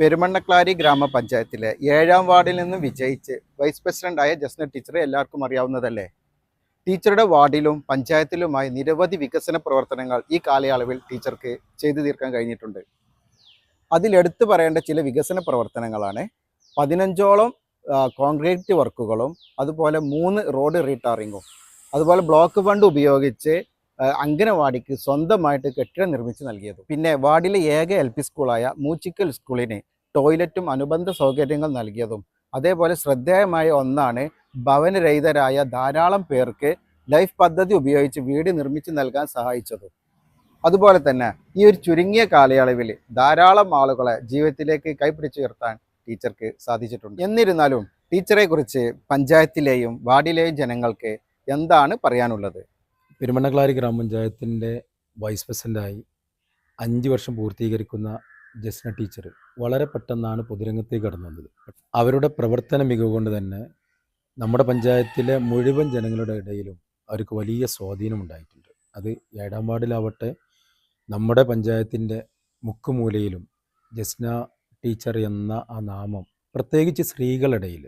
പെരുമണ്ണക്ലാരി ഗ്രാമപഞ്ചായത്തിലെ ഏഴാം വാർഡിൽ നിന്ന് വിജയിച്ച് വൈസ് പ്രസിഡന്റായ ജസ്ന ടീച്ചർ എല്ലാവർക്കും അറിയാവുന്നതല്ലേ? ടീച്ചറുടെ വാർഡിലും പഞ്ചായത്തിലുമായി നിരവധി വികസന പ്രവർത്തനങ്ങൾ ഈ കാലയളവിൽ ടീച്ചർക്ക് ചെയ്തു തീർക്കാൻ കഴിഞ്ഞിട്ടുണ്ട്. അതിലെടുത്തു പറയേണ്ട ചില വികസന പ്രവർത്തനങ്ങളാണ്. പതിനഞ്ചോളം കോൺക്രീറ്റ് വർക്കുകളും അതുപോലെ മൂന്ന് റോഡ് റീടാറിങ്ങും അതുപോലെ ബ്ലോക്ക് ഫണ്ട് ഉപയോഗിച്ച് അംഗനവാടിക്ക് സ്വന്തമായിട്ട് കെട്ടിടം നിർമ്മിച്ച് നൽകിയത്. പിന്നെ വാർഡിലെ ഏക എൽ പി സ്കൂളായ മൂച്ചിക്കൽ സ്കൂളിന് ടോയ്ലറ്റും അനുബന്ധ സൗകര്യങ്ങൾ നൽകിയതും അതേപോലെ ശ്രദ്ധേയമായ ഒന്നാണ് ഭവനരഹിതരായ ധാരാളം പേർക്ക് ലൈഫ് പദ്ധതി ഉപയോഗിച്ച് വീട് നിർമ്മിച്ച് നൽകാൻ സഹായിച്ചതും. അതുപോലെ തന്നെ ഈ ഒരു ചുരുങ്ങിയ കാലയളവിൽ ധാരാളം ആളുകളെ ജീവിതത്തിലേക്ക് കൈപിടിച്ചുയർത്താൻ ടീച്ചർക്ക് സാധിച്ചിട്ടുണ്ട്. എന്നിരുന്നാലും ടീച്ചറെ കുറിച്ച് പഞ്ചായത്തിലെയും വാർഡിലെയും ജനങ്ങൾക്ക് എന്താണ് പറയാനുള്ളത്? പെരുമണ്ണക്ലാരി ഗ്രാമപഞ്ചായത്തിന്റെ വൈസ് പ്രസിഡന്റായി അഞ്ച് വർഷം പൂർത്തീകരിക്കുന്ന ജസ്ന ടീച്ചർ വളരെ പെട്ടെന്നാണ് പൊതുരംഗത്തേക്ക് കടന്നു വന്നത്. അവരുടെ പ്രവർത്തന മികവ് കൊണ്ട് തന്നെ നമ്മുടെ പഞ്ചായത്തിലെ മുഴുവൻ ജനങ്ങളുടെ ഇടയിലും അവർക്ക് വലിയ സ്വാധീനം ഉണ്ടായിട്ടുണ്ട്. അത് ഏഴാം വാർഡിലാവട്ടെ നമ്മുടെ പഞ്ചായത്തിന്റെ മുക്കുമൂലയിലും ജസ്ന ടീച്ചർ എന്ന ആ നാമം പ്രത്യേകിച്ച് സ്ത്രീകളിടയിൽ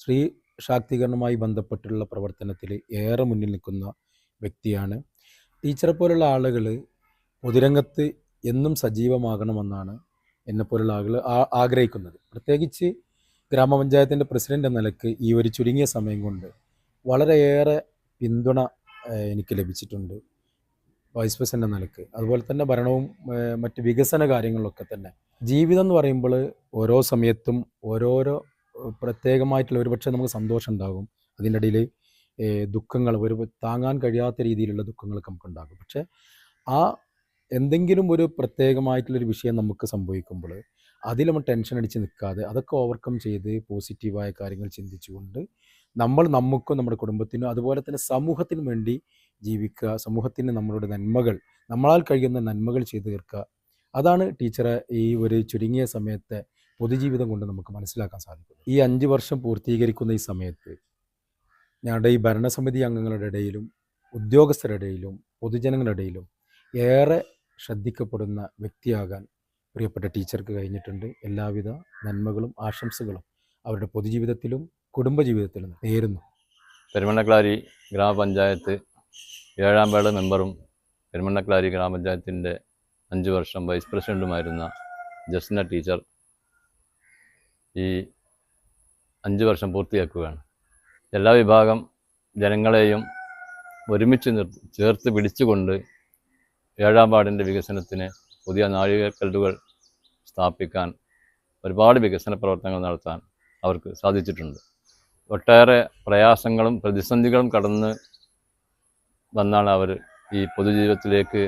സ്ത്രീ ശാക്തീകരണവുമായി ബന്ധപ്പെട്ടുള്ള പ്രവർത്തനത്തിൽ ഏറെ മുന്നിൽ നിൽക്കുന്ന വ്യക്തിയാണ്. ടീച്ചറെ പോലുള്ള ആളുകൾ പൊതുരംഗത്ത് എന്നും സജീവമാകണമെന്നാണ് എന്നെപ്പോലുള്ള ആളുകൾ ആഗ്രഹിക്കുന്നത്. പ്രത്യേകിച്ച് ഗ്രാമപഞ്ചായത്തിന്റെ പ്രസിഡന്റ് എന്ന നിലയ്ക്ക് ഈ ഒരു ചുരുങ്ങിയ സമയം കൊണ്ട് വളരെയേറെ പിന്തുണ എനിക്ക് ലഭിച്ചിട്ടുണ്ട്. വൈസ് പ്രസിഡന്റ് എന്ന നിലയ്ക്ക്. അതുപോലെ തന്നെ ഭരണവും മറ്റ് വികസന കാര്യങ്ങളിലൊക്കെ തന്നെ. ജീവിതം എന്ന് പറയുമ്പോൾ ഓരോ സമയത്തും ഓരോരോ പ്രത്യേകമായിട്ടുള്ള ഒരുപക്ഷെ നമുക്ക് സന്തോഷം ഉണ്ടാകും. അതിന്റെ ഇടയിൽ ദുഃഖങ്ങൾ ഒരു താങ്ങാൻ കഴിയാത്ത രീതിയിലുള്ള ദുഃഖങ്ങളൊക്കെ നമുക്കുണ്ടാകും. പക്ഷേ ആ എന്തെങ്കിലും ഒരു പ്രത്യേകമായിട്ടുള്ളൊരു വിഷയം നമുക്ക് സംഭവിക്കുമ്പോൾ അതിൽ നമ്മൾ ടെൻഷൻ അടിച്ച് നിൽക്കാതെ അതൊക്കെ ഓവർകം ചെയ്ത് പോസിറ്റീവായ കാര്യങ്ങൾ ചിന്തിച്ചുകൊണ്ട് നമ്മൾ നമുക്കും നമ്മുടെ കുടുംബത്തിനും അതുപോലെ തന്നെ സമൂഹത്തിനും വേണ്ടി ജീവിക്കുക സമൂഹത്തിന് നമ്മളുടെ നന്മകൾ നമ്മളാൽ കഴിയുന്ന നന്മകൾ ചെയ്തു തീർക്കുക. അതാണ് ടീച്ചറെ ഈ ഒരു ചുരുങ്ങിയ സമയത്തെ പൊതുജീവിതം കൊണ്ട് നമുക്ക് മനസ്സിലാക്കാൻ സാധിക്കുന്നത്. ഈ അഞ്ച് വർഷം പൂർത്തീകരിക്കുന്ന ഈ സമയത്ത് ഞങ്ങളുടെ ഈ ഭരണസമിതി അംഗങ്ങളുടെ ഇടയിലും ഉദ്യോഗസ്ഥരുടെ ഇടയിലും പൊതുജനങ്ങളുടെ ഇടയിലും ഏറെ ശ്രദ്ധിക്കപ്പെടുന്ന വ്യക്തിയാകാൻ പ്രിയപ്പെട്ട ടീച്ചർക്ക് കഴിഞ്ഞിട്ടുണ്ട്. എല്ലാവിധ നന്മകളും ആശംസകളും അവരുടെ പൊതുജീവിതത്തിലും കുടുംബജീവിതത്തിലും നേരുന്നു. പെരുമണ്ണക്ലാരി ഗ്രാമപഞ്ചായത്ത് ഏഴാം വേള മെമ്പറും പെരുമണ്ണക്ലാരി ഗ്രാമപഞ്ചായത്തിന്റെ അഞ്ച് വർഷം വൈസ് പ്രസിഡന്റുമായിരുന്ന ജസ്ന ടീച്ചർ ഈ അഞ്ച് വർഷം പൂർത്തിയാക്കുകയാണ്. എല്ലാ വിഭാഗം ജനങ്ങളെയും ഒരുമിച്ച് നിർ ചേർത്ത് പിടിച്ചുകൊണ്ട് ഏഴാം വാർഡിന്റെ വികസനത്തിന് പുതിയ നാഴികക്കല്ലുകൾ സ്ഥാപിക്കാൻ ഒരുപാട് വികസന പ്രവർത്തനങ്ങൾ നടത്താൻ അവർക്ക് സാധിച്ചിട്ടുണ്ട്. ഒട്ടേറെ പ്രയാസങ്ങളും പ്രതിസന്ധികളും കടന്ന് വന്നാണ് അവർ ഈ പൊതുജീവിതത്തിലേക്ക്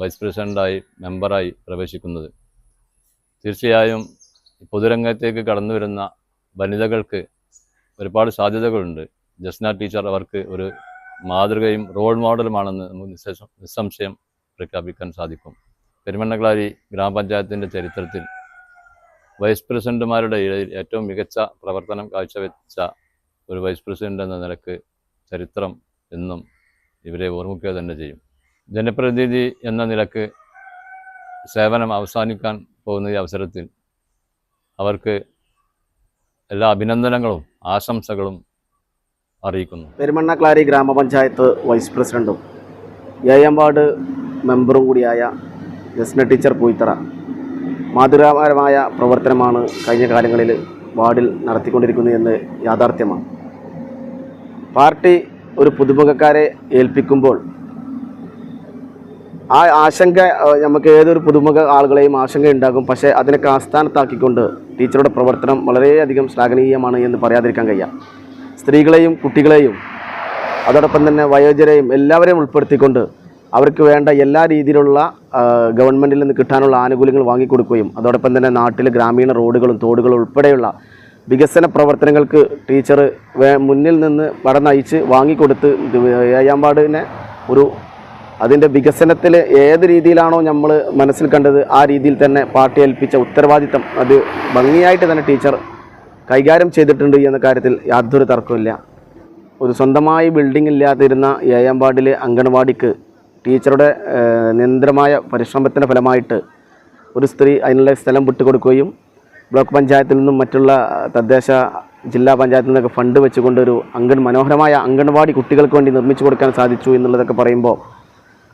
വൈസ് പ്രസിഡന്റായി മെമ്പറായി പ്രവേശിക്കുന്നത്. തീർച്ചയായും പൊതുരംഗത്തേക്ക് കടന്നു വരുന്ന വനിതകൾക്ക് ഒരുപാട് സാധ്യതകളുണ്ട്. ജസ്ന ടീച്ചർ അവർക്ക് ഒരു മാതൃകയും റോൾ മോഡലുമാണെന്ന് നമുക്ക് നിസ്സ- നിസ്സംശയം പ്രഖ്യാപിക്കാൻ സാധിക്കും. പെരുമണ്ണക്ലാരി ഗ്രാമപഞ്ചായത്തിന്റെ ചരിത്രത്തിൽ വൈസ് പ്രസിഡന്റുമാരുടെ ഇടയിൽ ഏറ്റവും മികച്ച പ്രവർത്തനം കാഴ്ചവെച്ച ഒരു വൈസ് പ്രസിഡന്റ് എന്ന നിലയ്ക്ക് ചരിത്രം എന്നും ഇവരെ ഓർമ്മിക്കുക തന്നെ ചെയ്യും. ജനപ്രതിനിധി എന്ന നിലയ്ക്ക് സേവനം അവസാനിക്കാൻ പോകുന്ന ഈ അവസരത്തിൽ അവർക്ക് എല്ലാ അഭിനന്ദനങ്ങളും ആശംസകളും അറിയിക്കുന്നു. പെരുമണ്ണ ക്ലാരി ഗ്രാമപഞ്ചായത്ത് വൈസ് പ്രസിഡന്റും ഏഴാം വാർഡ് മെമ്പറും കൂടിയായ ജസ്ന ടീച്ചർ പൂയിത്തറ. മാതൃകാപരമായ പ്രവർത്തനമാണ് കഴിഞ്ഞ കാലങ്ങളിൽ വാർഡിൽ നടത്തിക്കൊണ്ടിരിക്കുന്നത് എന്ന് യാഥാർത്ഥ്യമാണ്. പാർട്ടി ഒരു പുതുമുഖക്കാരെ ഏൽപ്പിക്കുമ്പോൾ ആ ആശങ്ക നമുക്ക് ഏതൊരു പുതുമുഖ ആളുകളെയും ആശങ്ക ഉണ്ടാകും പക്ഷേ അതിനൊക്കെ ആസ്ഥാനത്താക്കിക്കൊണ്ട് ടീച്ചറുടെ പ്രവർത്തനം വളരെയധികം ശ്ലാഘനീയമാണ് എന്ന് പറയാതിരിക്കാൻ കഴിയാം. സ്ത്രീകളെയും കുട്ടികളെയും അതോടൊപ്പം തന്നെ വയോജരെയും എല്ലാവരെയും ഉൾപ്പെടുത്തിക്കൊണ്ട് അവർക്ക് വേണ്ട എല്ലാ രീതിയിലുള്ള ഗവൺമെന്റിൽ നിന്ന് കിട്ടാനുള്ള ആനുകൂല്യങ്ങൾ വാങ്ങിക്കൊടുക്കുകയും അതോടൊപ്പം തന്നെ നാട്ടിൽ ഗ്രാമീണ റോഡുകളും തോടുകളും ഉൾപ്പെടെയുള്ള വികസന പ്രവർത്തനങ്ങൾക്ക് ടീച്ചർ മുന്നിൽ നിന്ന് പടം നയിച്ച് വാങ്ങിക്കൊടുത്ത് ഏഴാം ഒരു അതിന്റെ വികസനത്തിൽ ഏത് രീതിയിലാണോ നമ്മൾ മനസ്സിൽ കണ്ടത് ആ രീതിയിൽ തന്നെ പാർട്ടി ഏൽപ്പിച്ച ഉത്തരവാദിത്തം അത് ഭംഗിയായിട്ട് തന്നെ ടീച്ചർ കൈകാര്യം ചെയ്തിട്ടുണ്ട് എന്ന കാര്യത്തിൽ യാതൊരു തർക്കമില്ല ഒരു സ്വന്തമായി ബിൽഡിംഗ് ഇല്ലാതിരുന്ന ഏഴാം വാർഡിലെ അംഗൻവാടിക്ക് ടീച്ചറുടെ നിരന്തരമായ പരിശ്രമത്തിന്റെ ഫലമായിട്ട് ഒരു സ്ത്രീ അതിനുള്ള സ്ഥലം വിട്ടുകൊടുക്കുകയും ബ്ലോക്ക് പഞ്ചായത്തിൽ നിന്നും മറ്റുള്ള തദ്ദേശ ജില്ലാ പഞ്ചായത്തിൽ നിന്നൊക്കെ ഫണ്ട് വെച്ചുകൊണ്ടൊരു അംഗൻ മനോഹരമായ അംഗൻവാടി കുട്ടികൾക്ക് വേണ്ടി നിർമ്മിച്ചു കൊടുക്കാൻ സാധിച്ചു എന്നുള്ളതൊക്കെ പറയുമ്പോൾ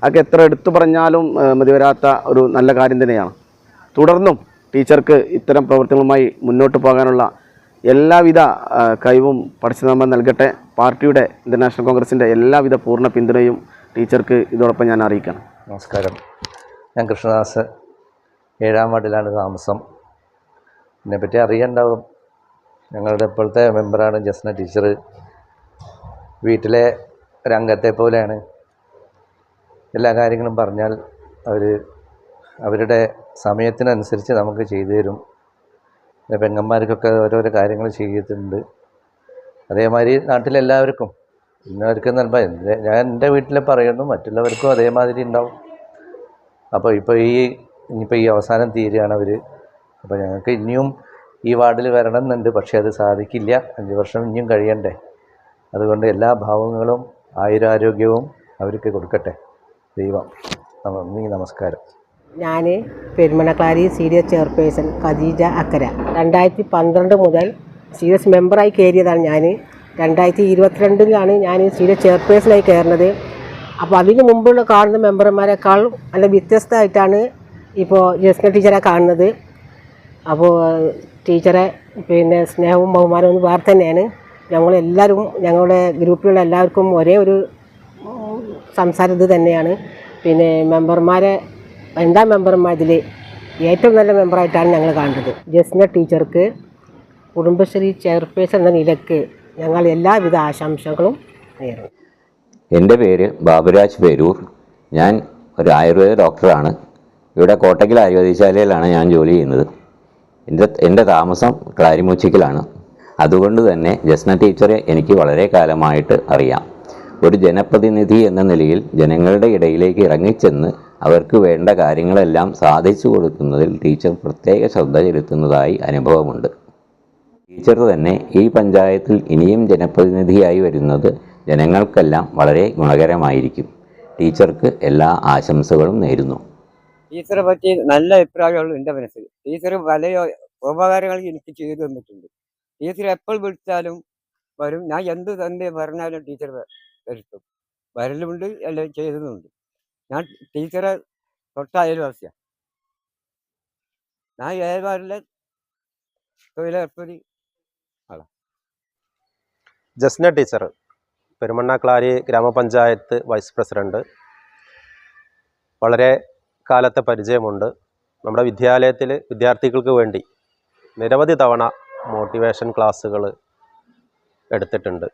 അതൊക്കെ എത്ര എടുത്തു പറഞ്ഞാലും മതിവരാത്ത ഒരു നല്ല കാര്യം തന്നെയാണ്. തുടർന്നും ടീച്ചർക്ക് ഇത്തരം പ്രവർത്തനങ്ങളുമായി മുന്നോട്ട് പോകാനുള്ള എല്ലാവിധ കഴിവും പഠിച്ചതമ്മ നൽകട്ടെ. പാർട്ടിയുടെ ഇന്റർനാഷണൽ കോൺഗ്രസിന്റെ എല്ലാവിധ പൂർണ പിന്തുണയും ടീച്ചർക്ക് ഇതോടൊപ്പം ഞാൻ അറിയിക്കണം. നമസ്കാരം. ഞാൻ കൃഷ്ണദാസ്. ഏഴാം വാർഡിലാണ് താമസം. എന്നെപ്പറ്റി അറിയണ്ടാവും ഞങ്ങളുടെ ഇപ്പോഴത്തെ മെമ്പറാണ് ജസ്ന ടീച്ചർ വീട്ടിലെ ഒരംഗത്തെ പോലെയാണ്. എല്ലാ കാര്യങ്ങളും പറഞ്ഞാൽ അവർ അവരുടെ സമയത്തിനനുസരിച്ച് നമുക്ക് ചെയ്തു തരും. പിന്നെ പെങ്ങന്മാർക്കൊക്കെ ഓരോരോ കാര്യങ്ങൾ ചെയ്തിട്ടുണ്ട്. അതേമാതിരി നാട്ടിലെല്ലാവർക്കും. ഇന്നവർക്ക് എന്റെ ഞാൻ എന്റെ വീട്ടിൽ പറയുന്നു മറ്റുള്ളവർക്കും അതേമാതിരി ഉണ്ടാവും. അപ്പോൾ ഇപ്പോൾ ഈ ഇനിയിപ്പോൾ ഈ അവസാനം തീരുകയാണ് അവർ അപ്പോൾ ഞങ്ങൾക്ക് ഇനിയും ഈ വാർഡിൽ വരണം എന്നുണ്ട് പക്ഷേ അത് സാധിക്കില്ല. അഞ്ച് വർഷം ഇനിയും കഴിയണ്ടേ. അതുകൊണ്ട് എല്ലാ ഭാവങ്ങളും ആയുരാരോഗ്യവും അവർക്ക് കൊടുക്കട്ടെ. ദൈവം. നന്ദി നമസ്കാരം. ഞാൻ പെരുമണക്കാരി C D chairperson Khadeeja Akkara. രണ്ടായിരത്തി പന്ത്രണ്ട് മുതൽ സി എസ് മെമ്പറായി കയറിയതാണ് ഞാൻ രണ്ടായിരത്തി ഇരുപത്തിരണ്ടിലാണ് ഞാൻ സി ഡി എസ് ചെയർപേഴ്സണായി കയറുന്നത്. അപ്പോൾ അതിന് മുമ്പുള്ള കാണുന്ന മെമ്പർമാരെക്കാൾ നല്ല വ്യത്യസ്തമായിട്ടാണ് ഇപ്പോൾ ജസ്ന ടീച്ചറെ കാണുന്നത്. അപ്പോൾ ടീച്ചറെ പിന്നെ സ്നേഹവും ബഹുമാനവും വേറെ തന്നെയാണ്. ഞങ്ങളെല്ലാവരും ഞങ്ങളുടെ ഗ്രൂപ്പിലുള്ള എല്ലാവർക്കും ഒരേ ഒരു സംസാരം തന്നെയാണ്. പിന്നെ മെമ്പർമാരെ എന്താ മെമ്പർമാരിൽ ഏറ്റവും നല്ല മെമ്പറായിട്ടാണ് ഞങ്ങൾ കാണുന്നത്. ജസ്ന ടീച്ചർക്ക് കുടുംബശ്രീ ചെയർപേഴ്സൺ എന്ന നിലയ്ക്ക് ഞങ്ങൾ എല്ലാവിധ ആശംസകളും നേരുന്നു. എന്റെ പേര് ബാബുരാജ് പേരൂർ. ഞാൻ ഒരു ആയുർവേദ ഡോക്ടറാണ്. ഇവിടെ കോട്ടയ്ക്കൽ ആയുർവേദശാലയിലാണ് ഞാൻ ജോലി ചെയ്യുന്നത്. എന്റെ എന്റെ താമസം ക്ലാരിമൂച്ചിക്കലാണ്. അതുകൊണ്ട് തന്നെ ജസ്ന ടീച്ചറെ എനിക്ക് വളരെ കാലമായിട്ട് അറിയാം. ഒരു ജനപ്രതിനിധി എന്ന നിലയിൽ ജനങ്ങളുടെ ഇടയിലേക്ക് ഇറങ്ങിച്ചെന്ന് അവർക്ക് വേണ്ട കാര്യങ്ങളെല്ലാം സാധിച്ചു കൊടുക്കുന്നതിൽ ടീച്ചർ പ്രത്യേക ശ്രദ്ധ ചെലുത്തുന്നതായി അനുഭവമുണ്ട്. ടീച്ചർ തന്നെ ഈ പഞ്ചായത്തിൽ ഇനിയും ജനപ്രതിനിധിയായി വരുന്നത് ജനങ്ങൾക്കെല്ലാം വളരെ ഗുണകരമായിരിക്കും. ടീച്ചർക്ക് എല്ലാ ആശംസകളും നേരുന്നു. ടീച്ചറെ പറ്റി നല്ല അഭിപ്രായമുള്ളൂ എന്റെ മനസ്സിൽ. ടീച്ചർ പല ഉപകാരങ്ങൾ എനിക്ക് ചെയ്തു തന്നിട്ടുണ്ട്. ടീച്ചർ എപ്പോൾ വിളിച്ചാലും വരും. ഞാൻ എന്ത് തന്നെ പറഞ്ഞാലും ടീച്ചർ വരുത്തും വരലുമുണ്ട് എല്ലാം ചെയ്തതുമുണ്ട് ഞാൻ ടീച്ചറെ തൊട്ട അയൽവാസിയാണ് ഞാൻ ഏഴാറിലെ തൊഴിലുറപ്പൊരു ജസ്ന ടീച്ചർ പെരുമണ്ണാക്ലാരി ഗ്രാമപഞ്ചായത്ത് വൈസ് പ്രസിഡന്റ്. വളരെ കാലത്തെ പരിചയമുണ്ട്. നമ്മുടെ വിദ്യാലയത്തിൽ വിദ്യാർത്ഥികൾക്ക് വേണ്ടി നിരവധി തവണ മോട്ടിവേഷൻ ക്ലാസ്സുകൾ എടുത്തിട്ടുണ്ട്.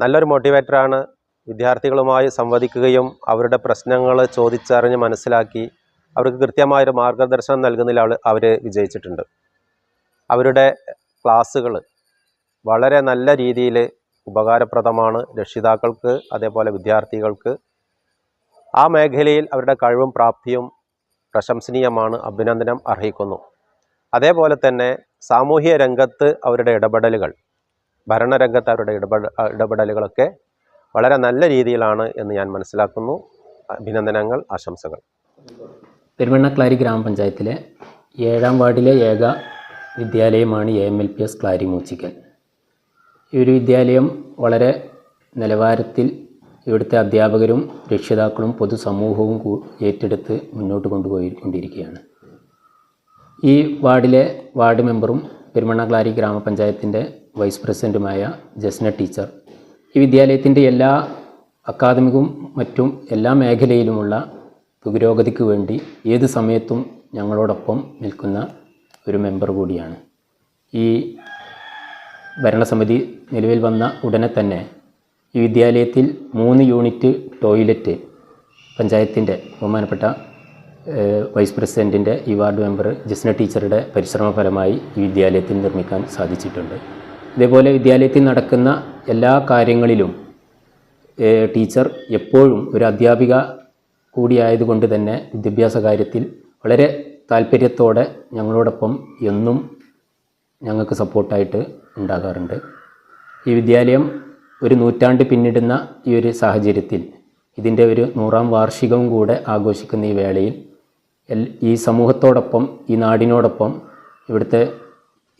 നല്ലൊരു മോട്ടിവേറ്ററാണ് വിദ്യാർത്ഥികളുമായി സംവദിക്കുകയും അവരുടെ പ്രശ്നങ്ങൾ ചോദിച്ചറിഞ്ഞ് മനസ്സിലാക്കി അവർക്ക് കൃത്യമായൊരു മാർഗദർശനം നൽകുന്നതിൽ അവൾ അവർ വിജയിച്ചിട്ടുണ്ട്. അവരുടെ ക്ലാസ്സുകൾ വളരെ നല്ല രീതിയിൽ ഉപകാരപ്രദമാണ് രക്ഷിതാക്കൾക്ക് അതേപോലെ വിദ്യാർത്ഥികൾക്ക്. ആ മേഖലയിൽ അവരുടെ കഴിവും പ്രാപ്തിയും പ്രശംസനീയമാണ്. അഭിനന്ദനം അർഹിക്കുന്നു. അതേപോലെ തന്നെ സാമൂഹ്യ രംഗത്ത് അവരുടെ ഇടപെടലുകൾ. ഭരണരംഗത്ത് അവരുടെ ഇടപെട ഇടപെടലുകളൊക്കെ വളരെ നല്ല രീതിയിലാണ് എന്ന് ഞാൻ മനസ്സിലാക്കുന്നു. അഭിനന്ദനങ്ങൾ ആശംസകൾ. പെരുമണ്ണക്ലാരി ഗ്രാമപഞ്ചായത്തിലെ ഏഴാം വാർഡിലെ ഏക വിദ്യാലയമാണ് A M L P S Clari Moochikkal. ഈ ഒരു വിദ്യാലയം വളരെ നിലവാരത്തിൽ ഇവിടുത്തെ അധ്യാപകരും രക്ഷിതാക്കളും പൊതുസമൂഹവും ഏറ്റെടുത്ത് മുന്നോട്ട് കൊണ്ടുപോയി കൊണ്ടിരിക്കുകയാണ്. ഈ വാർഡിലെ വാർഡ് മെമ്പറും പെരുമണ്ണക്ലാരി ഗ്രാമപഞ്ചായത്തിന്റെ വൈസ് പ്രസിഡന്റുമായ ജസ്ന ടീച്ചർ. ഈ വിദ്യാലയത്തിന്റെ എല്ലാ അക്കാദമികവും മറ്റും എല്ലാ മേഖലയിലുമുള്ള പുരോഗതിക്ക് വേണ്ടി ഏത് സമയത്തും ഞങ്ങളോടൊപ്പം നിൽക്കുന്ന ഒരു മെമ്പർ കൂടിയാണ്. ഈ ഭരണസമിതി നിലവിൽ വന്ന ഉടനെ തന്നെ ഈ വിദ്യാലയത്തിൽ മൂന്ന് യൂണിറ്റ് ടോയ്ലറ്റ് പഞ്ചായത്തിന്റെ ബഹുമാനപ്പെട്ട വൈസ് പ്രസിഡന്റിന്റെ ഈ വാർഡ് മെമ്പർ ജസ്ന ടീച്ചറുടെ പരിശ്രമഫലമായി ഈ വിദ്യാലയത്തിൽ നിർമ്മിക്കാൻ സാധിച്ചിട്ടുണ്ട്. ഇതേപോലെ വിദ്യാലയത്തിൽ നടക്കുന്ന എല്ലാ കാര്യങ്ങളിലും ടീച്ചർ എപ്പോഴും ഒരു അധ്യാപിക കൂടിയായതുകൊണ്ട് തന്നെ വിദ്യാഭ്യാസ കാര്യത്തിൽ വളരെ താല്പര്യത്തോടെ ഞങ്ങളോടൊപ്പം എന്നും ഞങ്ങൾക്ക് സപ്പോർട്ടായിട്ട് ഉണ്ടാകാറുണ്ട്. ഈ വിദ്യാലയം ഒരു നൂറ്റാണ്ട് പിന്നിടുന്ന ഈ ഒരു സാഹചര്യത്തിൽ ഇതിന്റെ ഒരു നൂറാം വാർഷികവും കൂടെ ആഘോഷിക്കുന്ന ഈ വേളയിൽ ഈ സമൂഹത്തോടൊപ്പം ഈ നാടിനോടൊപ്പം ഇവിടുത്തെ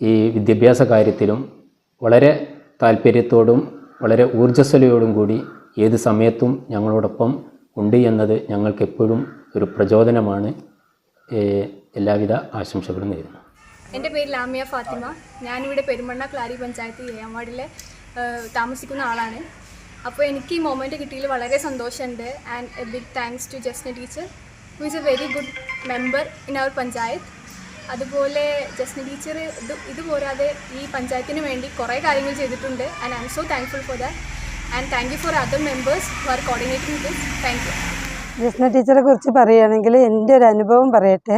ഈ വിദ്യാഭ്യാസ കാര്യത്തിലും വളരെ താല്പര്യത്തോടും വളരെ ഊർജസ്വലയോടും കൂടി ഏത് സമയത്തും ഞങ്ങളോടൊപ്പം ഉണ്ട് എന്നത് ഞങ്ങൾക്കെപ്പോഴും ഒരു പ്രചോദനമാണ്. എല്ലാവിധ ആശംസകളും നേരുന്നു. എന്റെ പേര് ലാമിയ ഫാത്തിമ. ഞാനിവിടെ പെരുമണ്ണ ക്ലാരി പഞ്ചായത്ത് ഏഴാം വാർഡിലെ താമസിക്കുന്ന ആളാണ്. അപ്പോൾ എനിക്ക് ഈ മൊമെന്റ് കിട്ടിയതിൽ വളരെ സന്തോഷമുണ്ട്. And a big thanks to Jasna teacher who is a very good member in our panchayat. അതുപോലെ ജസ്ന ടീച്ചർ ഇത് ഇത് പോരാതെ ഈ പഞ്ചായത്തിന് വേണ്ടി കുറേ കാര്യങ്ങൾ ചെയ്തിട്ടുണ്ട്. And I'm so thankful for that and thank you for other members who are coordinating this thank you Jasna ടീച്ചറെ കുറിച്ച് പറയുകയാണെങ്കിൽ എന്റെ ഒരു അനുഭവം പറയട്ടെ.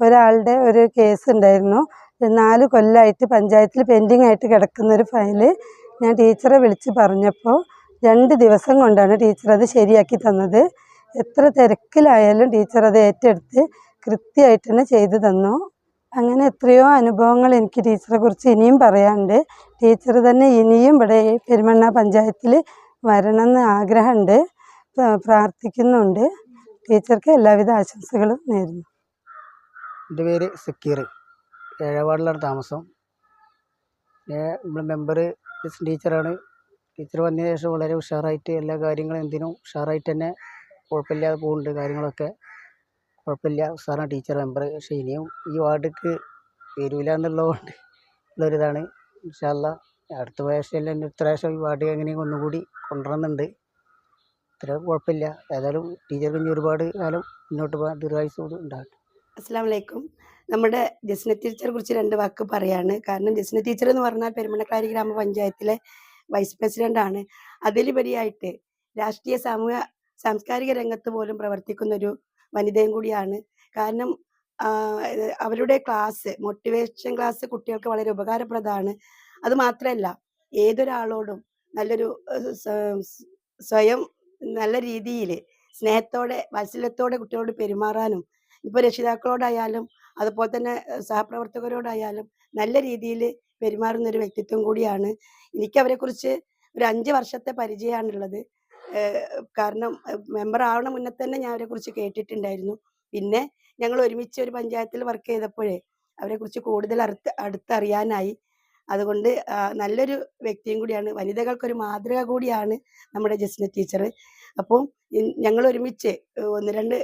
ഒരാളുടെ ഒരു കേസ് ഉണ്ടായിരുന്നു. നാല് കൊല്ലമായിട്ട് പഞ്ചായത്തിൽ പെൻഡിങ് ആയിട്ട് കിടക്കുന്ന ഒരു ഫയൽ ഞാൻ ടീച്ചറെ വിളിച്ച് പറഞ്ഞപ്പോൾ രണ്ട് ദിവസം കൊണ്ടാണ് ടീച്ചർ അത് ശരിയാക്കി തന്നത്. എത്ര തിരക്കിലായാലും ടീച്ചർ അത് ഏറ്റെടുത്ത് കൃത്യമായിട്ട് തന്നെ ചെയ്തു തന്നു. അങ്ങനെ എത്രയോ അനുഭവങ്ങൾ എനിക്ക് ടീച്ചറെ കുറിച്ച് ഇനിയും പറയാനുണ്ട്. ടീച്ചർ തന്നെ ഇനിയും ഇവിടെ പെരുമണ്ണ പഞ്ചായത്തിൽ വരണമെന്ന് ആഗ്രഹമുണ്ട്. പ്ര- പ്രാർത്ഥിക്കുന്നുണ്ട്. ടീച്ചർക്ക് എല്ലാവിധ ആശംസകളും നേരുന്നു. എന്റെ പേര് സക്കീർ. ഏഴവാടിലാണ് താമസം. നമ്മുടെ മെമ്പർ ടീച്ചറാണ്. ടീച്ചർ വന്നതിന് ശേഷം വളരെ ഉഷാറായിട്ട് എല്ലാ കാര്യങ്ങളും എന്തിനും ഉഷാറായിട്ട് തന്നെ കുഴപ്പമില്ലാതെ പോകുന്നുണ്ട് കാര്യങ്ങളൊക്കെ. കുഴപ്പമില്ല. ഉഷാറാണ് ടീച്ചർ മെമ്പർ പക്ഷേ ഇനിയും ഈ വാർഡിക്ക് വരില്ല എന്നുള്ളതുകൊണ്ട് ഉള്ളൊരിതാണ്. ഇൻഷാല്ല അടുത്ത പ്രാവശ്യം ഇത്ര പ്രാവശ്യം ഈ വാർഡ് എങ്ങനെയും ഒന്നുകൂടി കൊണ്ടുവരുന്നുണ്ട് ഇത്ര കുഴപ്പമില്ല. ഏതായാലും ടീച്ചർക്ക് ഇനി ഒരുപാട് കാലം മുന്നോട്ട് പോകാൻ ദീർഘായുസോടും ഉണ്ടാകട്ടെ. അസ്സാം വലൈക്കും നമ്മുടെ ജസ്ന ടീച്ചറെ കുറിച്ച് രണ്ട് വാക്ക് പറയാണ്. കാരണം ജസ്ന ടീച്ചർ എന്ന് പറഞ്ഞാൽ പെരുമണക്കാരി ഗ്രാമപഞ്ചായത്തിലെ വൈസ് പ്രസിഡന്റ് ആണ്. അതിലുപരിയായിട്ട് രാഷ്ട്രീയ സാമൂഹ്യ സാംസ്കാരിക രംഗത്ത് പോലും പ്രവർത്തിക്കുന്ന ഒരു വനിതയും കൂടിയാണ്. കാരണം അവരുടെ ക്ലാസ് മോട്ടിവേഷൻ ക്ലാസ് കുട്ടികൾക്ക് വളരെ ഉപകാരപ്രദമാണ്. അത് മാത്രമല്ല ഏതൊരാളോടും നല്ലൊരു സ്വയം നല്ല രീതിയിൽ സ്നേഹത്തോടെ വാത്സല്യത്തോടെ കുട്ടികളോട് പെരുമാറാനും ഇപ്പോൾ രക്ഷിതാക്കളോടായാലും അതുപോലെ തന്നെ സഹപ്രവർത്തകരോടായാലും നല്ല രീതിയിൽ പെരുമാറുന്ന ഒരു വ്യക്തിത്വം കൂടിയാണ്. എനിക്ക് അവരെക്കുറിച്ച് ഒരു അഞ്ച് വർഷത്തെ പരിചയമാണുള്ളത്. കാരണം മെമ്പർ ആവണ മുന്നേ തന്നെ ഞാൻ അവരെ അവരെക്കുറിച്ച് കേട്ടിട്ടുണ്ടായിരുന്നു. പിന്നെ ഞങ്ങൾ ഒരുമിച്ച് ഒരു പഞ്ചായത്തിൽ വർക്ക് ചെയ്തപ്പോഴേ അവരെക്കുറിച്ച് കൂടുതൽ അടുത്ത് അടുത്തറിയാനായി. അതുകൊണ്ട് നല്ലൊരു വ്യക്തിയും കൂടിയാണ്. വനിതകൾക്കൊരു മാതൃക കൂടിയാണ് നമ്മുടെ ജസ്ന ടീച്ചർ. അപ്പോൾ ഞങ്ങൾ ഒരുമിച്ച് ഒന്ന് രണ്ട്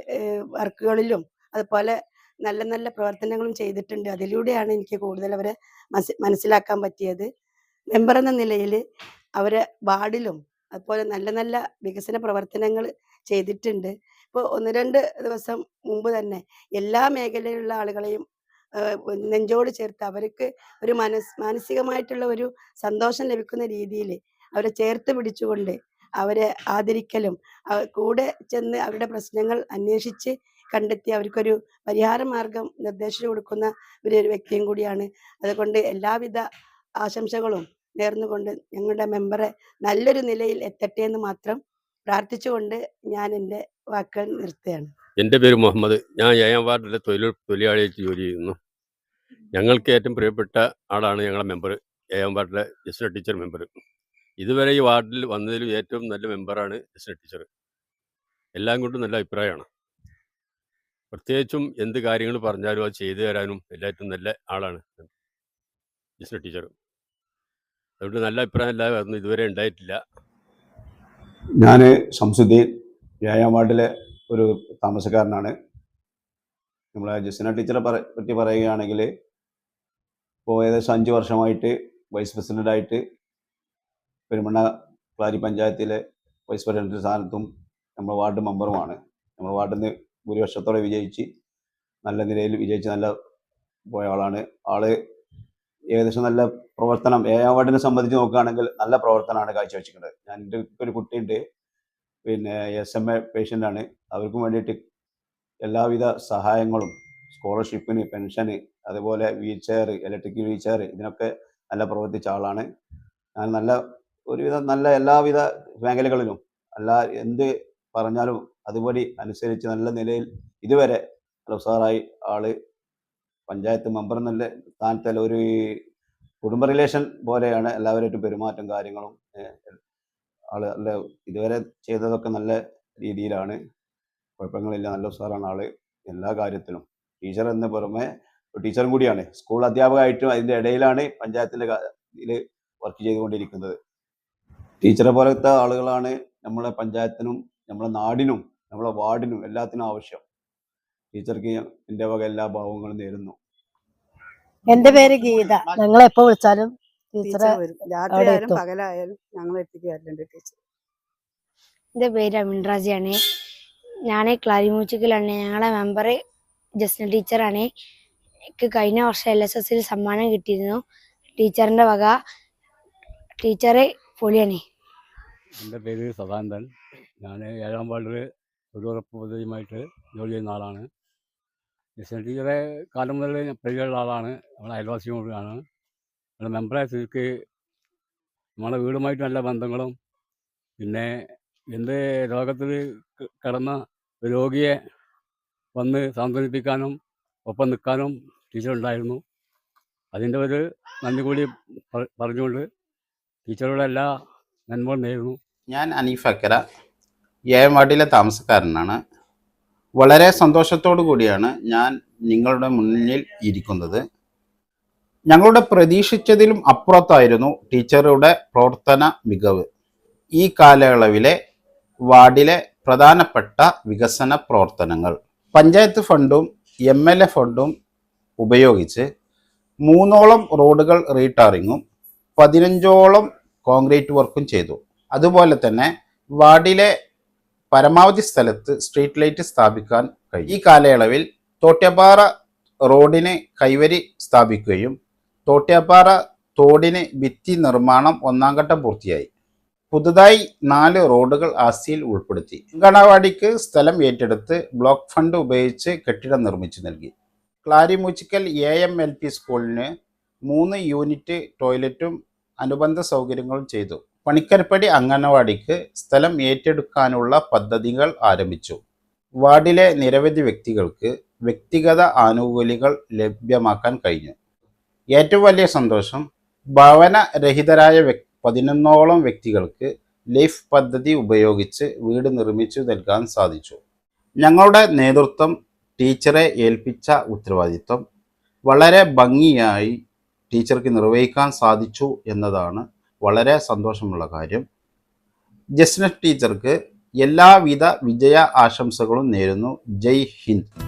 വർക്കുകളിലും അതുപോലെ നല്ല നല്ല പ്രവർത്തനങ്ങളും ചെയ്തിട്ടുണ്ട്. അതിലൂടെയാണ് എനിക്ക് കൂടുതൽ അവരെ മനസ്സിലാക്കാൻ പറ്റിയത്. മെമ്പർ എന്ന നിലയിൽ അവരെ വാർഡിലും അതുപോലെ നല്ല നല്ല വികസന പ്രവർത്തനങ്ങൾ ചെയ്തിട്ടുണ്ട്. ഇപ്പോൾ ഒന്ന് രണ്ട് ദിവസം മുമ്പ് തന്നെ എല്ലാ മേഖലയിലുള്ള ആളുകളെയും നെഞ്ചോട് ചേർത്ത് അവർക്ക് ഒരു മനസ് മാനസികമായിട്ടുള്ള ഒരു സന്തോഷം ലഭിക്കുന്ന രീതിയിൽ അവരെ ചേർത്ത് പിടിച്ചുകൊണ്ട് അവരെ ആദരിക്കലും കൂടെ ചെന്ന് അവരുടെ പ്രശ്നങ്ങൾ അന്വേഷിച്ച് കണ്ടെത്തി അവർക്കൊരു പരിഹാര മാർഗം നിർദ്ദേശിച്ചു കൊടുക്കുന്ന ഒരു വ്യക്തിയും കൂടിയാണ്. അതുകൊണ്ട് എല്ലാവിധ ആശംസകളും നേർന്നുകൊണ്ട് ഞങ്ങളുടെ മെമ്പറെ നല്ലൊരു നിലയിൽ എത്തട്ടെ എന്ന് മാത്രം പ്രാർത്ഥിച്ചുകൊണ്ട് ഞാൻ എന്റെ വാക്കുകൾ നിർത്തുകയാണ്. എന്റെ പേര് മുഹമ്മദ്. ഞാൻ ഏഴാം വാർഡിലെ തൊഴിൽ തൊഴിലാളിയായിട്ട് ജോലി ചെയ്യുന്നു. ഞങ്ങൾക്ക് ഏറ്റവും പ്രിയപ്പെട്ട ആളാണ് ഞങ്ങളുടെ മെമ്പർ ഏഴാം വാർഡിലെ ജസ്ന ടീച്ചർ മെമ്പർ. ഇതുവരെ ഈ വാർഡിൽ വന്നതിലും ഏറ്റവും നല്ല മെമ്പറാണ് ജസ്ന ടീച്ചർ. എല്ലാം കൊണ്ടും നല്ല അഭിപ്രായമാണ്. പ്രത്യേകിച്ചും എന്ത് കാര്യങ്ങൾ പറഞ്ഞാലും അത് ചെയ്തു തരാനും എല്ലാറ്റും നല്ല ആളാണ് ജസ്ന ടീച്ചർ. അതുകൊണ്ട് നല്ല അഭിപ്രായം ഇതുവരെ ഉണ്ടായിട്ടില്ല. ഞാൻ ശംസുദ്ദീൻ വ്യായാമ വാർഡിലെ ഒരു താമസക്കാരനാണ്. നമ്മളെ ജസ്ന ടീച്ചറെ പറ പറ്റി പറയുകയാണെങ്കിൽ ഇപ്പോൾ ഏകദേശം അഞ്ച് വർഷമായിട്ട് വൈസ് പ്രസിഡന്റായിട്ട് പെരുമണ്ണ ക്ലാരി പഞ്ചായത്തിലെ വൈസ് പ്രസിഡന്റ് സ്ഥാനത്തും നമ്മുടെ വാർഡ് മെമ്പറുമാണ്. നമ്മുടെ വാർഡിൽ നിന്ന് ഭൂരിപക്ഷത്തോടെ വിജയിച്ച് നല്ല നിലയിൽ വിജയിച്ച് നല്ല പോയ ആളാണ്. ആൾ ഏകദേശം നല്ല പ്രവർത്തനം എ അവാർഡിനെ സംബന്ധിച്ച് നോക്കുകയാണെങ്കിൽ നല്ല പ്രവർത്തനമാണ് കാഴ്ചവെച്ചിട്ടുള്ളത് ഞാൻ എന്റെ ഒരു കുട്ടിയുണ്ട് പിന്നെ എസ് എം എ പേഷ്യന്റാണ്. അവർക്കും വേണ്ടിയിട്ട് എല്ലാവിധ സഹായങ്ങളും സ്കോളർഷിപ്പിന് പെൻഷന് അതുപോലെ wheelchair electric wheelchair ഇതിനൊക്കെ നല്ല പ്രവർത്തിച്ച ആളാണ്. ഞാൻ നല്ല ഒരുവിധം നല്ല എല്ലാവിധ മേഖലകളിലും അല്ല എന്ത് പറഞ്ഞാലും അതുപടി അനുസരിച്ച് നല്ല നിലയിൽ ഇതുവരെ ഉഷാറായി ആൾ പഞ്ചായത്ത് മെമ്പർ എന്നുള്ള സ്ഥാനത്തിൽ ഒരു കുടുംബ റിലേഷൻ പോലെയാണ് എല്ലാവരുമായിട്ടും പെരുമാറ്റം കാര്യങ്ങളും ആൾ ഇതുവരെ ചെയ്തതൊക്കെ നല്ല രീതിയിലാണ്. കുഴപ്പങ്ങളില്ല നല്ല ഉഷാറാണ് ആൾ എല്ലാ കാര്യത്തിലും. ടീച്ചർ എന്ന പുറമെ ടീച്ചറും കൂടിയാണ്. സ്കൂൾ അധ്യാപകമായിട്ടും അതിന്റെ ഇടയിലാണ് പഞ്ചായത്തിന്റെ ഇതിൽ വർക്ക് ചെയ്തുകൊണ്ടിരിക്കുന്നത്. ടീച്ചറെ പോലത്തെ ആളുകളാണ് നമ്മളെ പഞ്ചായത്തിനും നമ്മളെ നാടിനും നമ്മളെ വാർഡിനും എല്ലാത്തിനും ആവശ്യം. ടീച്ചർക്ക് എന്റെ വക എല്ലാ ഭാവങ്ങളും നേരുന്നു. എന്റെ പേര് ഗീത. ഞങ്ങൾ എപ്പോ വിളിച്ചാലും എന്റെ ടീച്ചർ രാത്രിയായാലും പകലായാലും ഞങ്ങൾ എത്തിക്കാറുണ്ട് ടീച്ചർ. എന്റെ പേര് അമിൻറാജിയാണ്. ഞാൻ ക്ലാരിമൂച്ചിക്കലാണ് ഞങ്ങളെ മെമ്പർ ജസ്ന ടീച്ചറാണ്. എനിക്ക് കഴിഞ്ഞ വർഷം എൽ എസ് എസിൽ സമ്മാനം കിട്ടിയിരുന്നു. ടീച്ചറിന്റെ വക ടീച്ചറെ പൊളിയാണ്. എന്റെ പേര് സദാനന്ദൻ. ഞാൻ ഏഴാം വാർഡിൽ തൊഴിലുറപ്പ് പദ്ധതിയുമായിട്ട് ജോലി ചെയ്യുന്ന ആളാണ്. എൻ ടീച്ചറെ കാലം മുതൽ ഞാൻ പരിചയമുള്ള ആളാണ്. നമ്മുടെ അയൽവാസി കൂടിയാണ് നമ്മുടെ മെമ്പറായ സ്ഥിതിക്ക് നമ്മുടെ വീടുമായിട്ട് നല്ല ബന്ധങ്ങളും പിന്നെ എന്ത് രോഗത്തിൽ കിടന്ന രോഗിയെ വന്ന് സാന്ത്വനിപ്പിക്കാനും ഒപ്പം നിൽക്കാനും ടീച്ചറുണ്ടായിരുന്നു. അതിന്റെ ഒരു നന്ദി കൂടി പറഞ്ഞുകൊണ്ട് ടീച്ചറുടെ എല്ലാ നന്മകളും നേരുന്നു. ഞാൻ അനീഫ് അക്കര. ഏഴാം വാർഡിലെ താമസക്കാരനാണ്. വളരെ സന്തോഷത്തോടു കൂടിയാണ് ഞാൻ നിങ്ങളുടെ മുന്നിൽ ഇരിക്കുന്നത്. ഞങ്ങളുടെ പ്രതീക്ഷിച്ചതിലും അപ്പുറത്തായിരുന്നു ടീച്ചറുടെ പ്രവർത്തന മികവ്. ഈ കാലയളവിലെ വാർഡിലെ പ്രധാനപ്പെട്ട വികസന പ്രവർത്തനങ്ങൾ. പഞ്ചായത്ത് ഫണ്ടും എം എൽ എ ഫണ്ടും ഉപയോഗിച്ച് മൂന്നോളം റോഡുകൾ റീടാറിങ്ങും പതിനഞ്ചോളം കോൺക്രീറ്റ് വർക്കും ചെയ്തു. അതുപോലെ തന്നെ വാർഡിലെ പരമാവധി സ്ഥലത്ത് സ്ട്രീറ്റ് ലൈറ്റ് സ്ഥാപിക്കാൻ കഴിയും. ഈ കാലയളവിൽ തോട്ട്യപ്പാറ റോഡിന് കൈവരി സ്ഥാപിക്കുകയും തോട്ട്യപ്പാറ തോടിന് ഭിത്തി നിർമ്മാണം ഒന്നാം ഘട്ടം പൂർത്തിയായി. പുതുതായി നാല് റോഡുകൾ ആസ്തിയിൽ ഉൾപ്പെടുത്തി. അങ്കണവാടിക്ക് സ്ഥലം ഏറ്റെടുത്ത് ബ്ലോക്ക് ഫണ്ട് ഉപയോഗിച്ച് കെട്ടിടം നിർമ്മിച്ചു നൽകി. Clarimoochikkal A M L P സ്കൂളിന് മൂന്ന് യൂണിറ്റ് ടോയ്ലറ്റും അനുബന്ധ സൗകര്യങ്ങളും ചെയ്തു. പണിക്കരപ്പടി അംഗനവാടിക്ക് സ്ഥലം ഏറ്റെടുക്കാനുള്ള പദ്ധതികൾ ആരംഭിച്ചു. വാർഡിലെ നിരവധി വ്യക്തികൾക്ക് വ്യക്തിഗത ആനുകൂല്യങ്ങൾ ലഭ്യമാക്കാൻ കഴിഞ്ഞു. ഏറ്റവും വലിയ സന്തോഷം ഭവനരഹിതരായ വ്യക് പതിനൊന്നോളം വ്യക്തികൾക്ക് ലൈഫ് പദ്ധതി ഉപയോഗിച്ച് വീട് നിർമ്മിച്ചു നൽകാൻ സാധിച്ചു. ഞങ്ങളുടെ നേതൃത്വം ടീച്ചറെ ഏൽപ്പിച്ച ഉത്തരവാദിത്വം വളരെ ഭംഗിയായി ടീച്ചർക്ക് നിർവഹിക്കാൻ സാധിച്ചു എന്നതാണ് വളരെ സന്തോഷമുള്ള കാര്യം. ജസ്നറ്റ് ടീച്ചർക്ക് എല്ലാവിധ വിജയ ആശംസകളും നേരുന്നു. ജയ് ഹിന്ദ്.